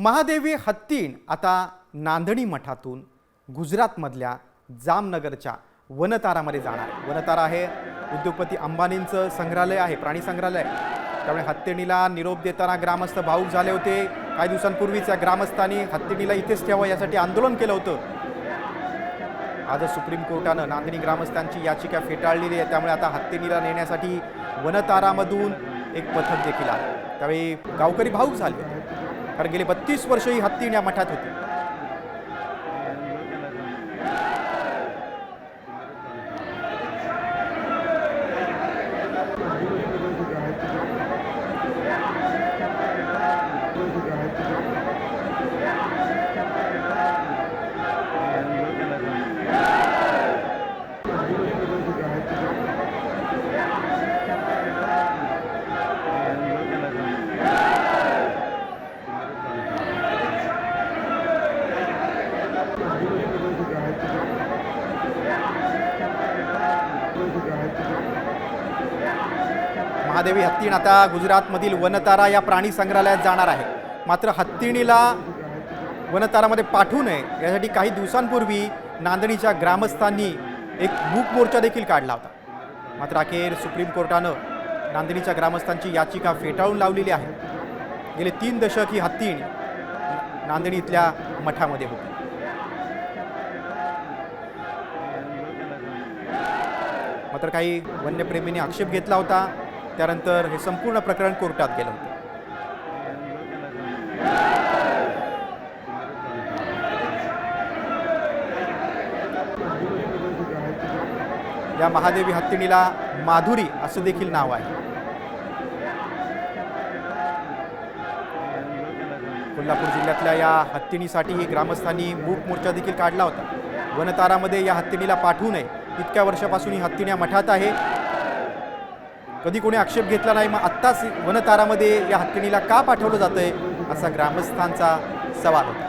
महादेवी हत्तीण आता नांदणी मठातून गुजरातमधल्या जामनगरच्या वनतारामध्ये जाणार. आहे वनतारा हे उद्योगपती अंबानींचं संग्रहालय आहे प्राणी संग्रहालय. त्यामुळे हत्तीणीला निरोप देताना ग्रामस्थ भाऊक झाले होते. काही दिवसांपूर्वीच या ग्रामस्थांनी हत्तीणीला इथेच ठेवावं यासाठी आंदोलन केलं होतं. आज सुप्रीम कोर्टानं नांदणी ग्रामस्थांची याचिका फेटाळलेली आहे. त्यामुळे आता हत्तीनीला नेण्यासाठी वनतारामधून एक पथक देखील आलं. त्यावेळी गावकरी भाऊक झाले होते. कारण गेले बत्तीस वर्ष ही हत्तीण या मठात होती. महादेवी हत्तीण आता गुजरातमधील वनतारा या प्राणी संग्रहालयात जाणार आहे. मात्र हत्तीणीला वनतारामध्ये पाठवू नये. यासाठी काही दिवसांपूर्वी नांदणीच्या ग्रामस्थांनी एक मूक मोर्चा देखील काढला होता. मात्र अखेर सुप्रीम कोर्टानं नांदणीच्या ग्रामस्थांची याचिका फेटाळून लावलेली आहे. गेले तीन दशक ही हत्तीण नांदणी इथल्या मठामध्ये होती. मात्र काही वन्यप्रेमींनी आक्षेप घेतला होता. त्यानंतर हे संपूर्ण प्रकरण कोर्टात गेलं होतं. या महादेवी हत्तीणीला माधुरी असं देखील नाव आहे. कोल्हापूर जिल्ह्यातल्या या हत्तीणीसाठी ग्रामस्थांनी मूक मोर्चा देखील काढला होता. वनतारामध्ये या हत्तीणीला पाठवू नये. इतक्या वर्षापासून ही हत्तीण्या मठात आहे. कधी कोणी आक्षेप घेतला नाही मग आत्ताच वनतारामध्ये या हत्तीणीला का पाठवलं जातंय असा ग्रामस्थांचा सवाल होता.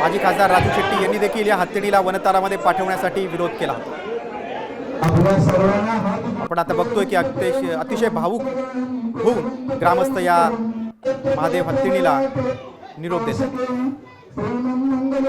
माजी खासदार राजू शेट्टी यांनी देखील या हत्तीणीला वनतारामध्ये पाठवण्यासाठी विरोध केला होता. आपण आता बघतोय की अतिशय अतिशय भावूक होऊन ग्रामस्थ या महादेव हत्तीणीला निरोप देतात.